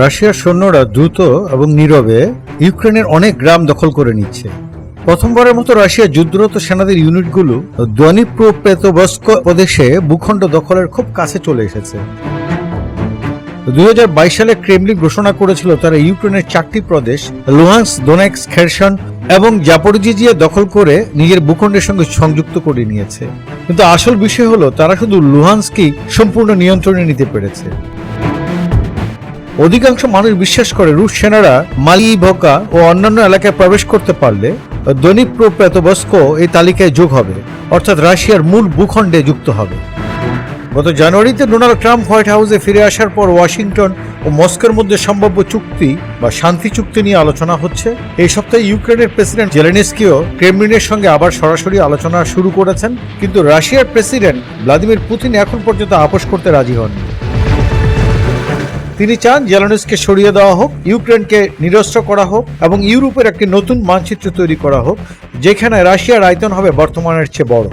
রাশিয়ার সৈন্যরা দ্রুত এবং নীরবে ইউক্রেনের অনেক গ্রাম দখল করে নিচ্ছে। প্রথমবারের মতো রাশিয়ার যুদ্ধরত সেনাদের ইউনিটগুলো দনিপ্রোপেতবস্ক প্রদেশে ভূখণ্ড দখলের খুব কাছে চলে এসেছে। দুই হাজার বাইশ সালে ক্রেমলিন ঘোষণা করেছিল তারা ইউক্রেনের চারটি প্রদেশ লুহান্স দোনেক্স, খেরসন এবং জাপরিজিজিয়া দখল করে নিজের ভূখণ্ডের সঙ্গে সংযুক্ত করে নিয়েছে। কিন্তু আসল বিষয় হলো তারা শুধু লুহান্সকেই সম্পূর্ণ নিয়ন্ত্রণে নিতে পেরেছে। অধিকাংশ মানুষ বিশ্বাস করে রুশ সেনারা মালি, ভোকা ও অন্যান্য এলাকায় প্রবেশ করতে পারলে দনিপ্রোপেতবস্ক এই তালিকায় যোগ হবে, অর্থাৎ রাশিয়ার মূল ভূখণ্ডে যুক্ত হবে। গত জানুয়ারিতে ডোনাল্ড ট্রাম্প হোয়াইট হাউসে ফিরে আসার পর ওয়াশিংটন ও মস্কোর মধ্যে সম্ভাব্য চুক্তি বা শান্তি চুক্তি নিয়ে আলোচনা হচ্ছে। এই সপ্তাহে ইউক্রেনের প্রেসিডেন্ট জেলেনিস্কিও ক্রেমলিনের সঙ্গে আবার সরাসরি আলোচনা শুরু করেছেন, কিন্তু রাশিয়ার প্রেসিডেন্ট ভ্লাদিমির পুতিন এখন পর্যন্ত আপোষ করতে রাজি হননি। তিনি চান জেলানিসকে সরিয়ে দেওয়া হোক, ইউক্রেনকে নিরস্ত্র করা হোক এবং ইউরোপের একটি নতুন মানচিত্র তৈরি করা হোক, যেখানে রাশিয়ার আয়তন হবে বর্তমানের চেয়ে বড়।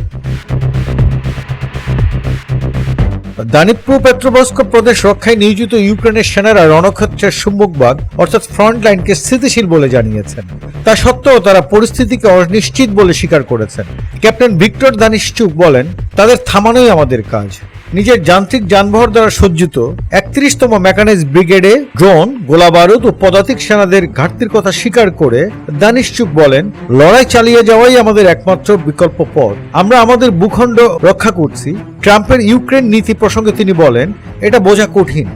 দানিপ্রো পেট্রোবস্ক প্রদেশ রক্ষায় নিয়োজিত ইউক্রেনের সেনারা রণক্ষেত্রের সম্মুখভাগ, অর্থাৎ ফ্রন্ট লাইনকে স্থিতিশীল বলে জানিয়েছেন। তা সত্ত্বেও তারা পরিস্থিতিকে অনিশ্চিত বলে স্বীকার করেছেন। ক্যাপ্টেন ভিক্টর দানিশচুক বলেন, তাদের থামানোই আমাদের কাজ। নিজের যান্ত্রিক যানবাহন দ্বারা সজ্জিত একত্রিশতম মেকানিজ ব্রিগেডে ড্রোন, গোলাবারুদ ও পদাতিক সেনাদের ঘাটতির কথা স্বীকার করে দানিশচুক বলেন, লড়াই চালিয়ে যাওয়াই আমাদের একমাত্র বিকল্প পথ। আমরা আমাদের ভূখণ্ড রক্ষা করছি। ট্রাম্পের ইউক্রেন নীতি প্রসঙ্গে তিনি বলেন, এটা বোঝা কঠিন।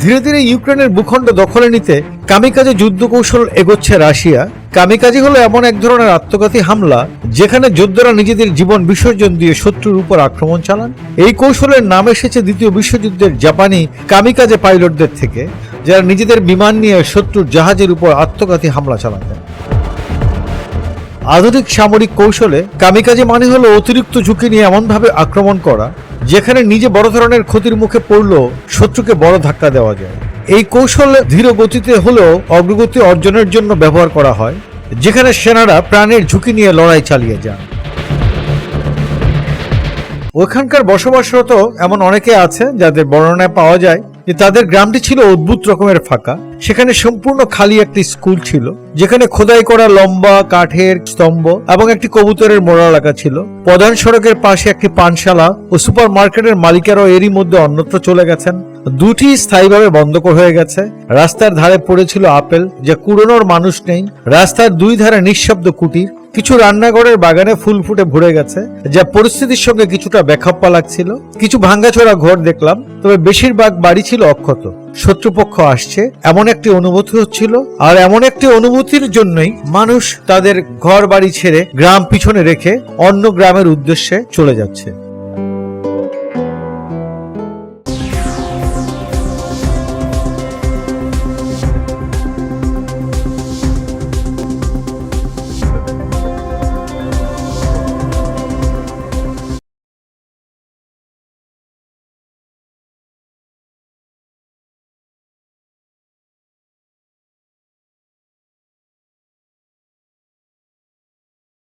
ধীরে ধীরে ইউক্রেনের ভূখণ্ড দখলে নিতে কামিকাজে যুদ্ধ কৌশল এগোচ্ছে রাশিয়া। কামিকাজি হলো এমন এক ধরনের আত্মঘাতী হামলা, যেখানে যোদ্ধারা নিজেদের জীবন বিসর্জন দিয়ে শত্রুর উপর আক্রমণ চালান। এই কৌশলের নাম এসেছে দ্বিতীয় বিশ্বযুদ্ধের জাপানি কামিকাজে পাইলটদের থেকে, যারা নিজেদের বিমান নিয়ে শত্রুর জাহাজের উপর আত্মঘাতী হামলা চালাতেন। আধুনিক সামরিক কৌশলে কামিকাজি মানে হলো অতিরিক্ত ঝুঁকি নিয়ে এমনভাবে আক্রমণ করা যেখানে নিজে বড় ধরনের ক্ষতির মুখে পড়লেও শত্রুকে বড় ধাক্কা দেওয়া যায়। এই কৌশল ধীর গতিতে হলেও অগ্রগতি অর্জনের জন্য ব্যবহার করা হয়, যেখানে সেনারা প্রাণের ঝুঁকি নিয়ে লড়াই চালিয়ে যান। ওখানকার বসবাসরত এমন অনেকে আছে যাদের বর্ণনায় পাওয়া যায় যে তাদের গ্রামটি ছিল অদ্ভুত রকমের ফাঁকা। সেখানে সম্পূর্ণ খালি একটি স্কুল ছিল, যেখানে খোদাই করা লম্বা কাঠের স্তম্ভ এবং একটি কবুতরের মোড়া এলাকা ছিল। প্রধান সড়কের পাশে একটি পানশালা ও সুপার মার্কেটের মালিকেরাও এরই মধ্যে অন্যত্র চলে গেছেন। দুটি স্থায়ীভাবে বন্ধ হয়ে গেছে। রাস্তার ধারে পড়েছিল আপেল, যা কুড়োনোর মানুষ নেই। রাস্তার দুই ধারে নিঃশব্দ কুটির। কিছু রান্নাঘরের বাগানে ফুল ফুটে ভরে গেছে, যা পরিস্থিতির সঙ্গে কিছুটা বেখাপ্পা লাগছিল। কিছু ভাঙ্গাচোরা ঘর দেখলাম, তবে বেশিরভাগ বাড়ি ছিল অক্ষত। শত্রুপক্ষ আসছে, এমন একটি অনুভূতি হচ্ছিল, আর এমন একটি অনুভূতির জন্যই মানুষ তাদের ঘর বাড়ি ছেড়ে গ্রাম পিছনে রেখে অন্য গ্রামের উদ্দেশ্যে চলে যাচ্ছে।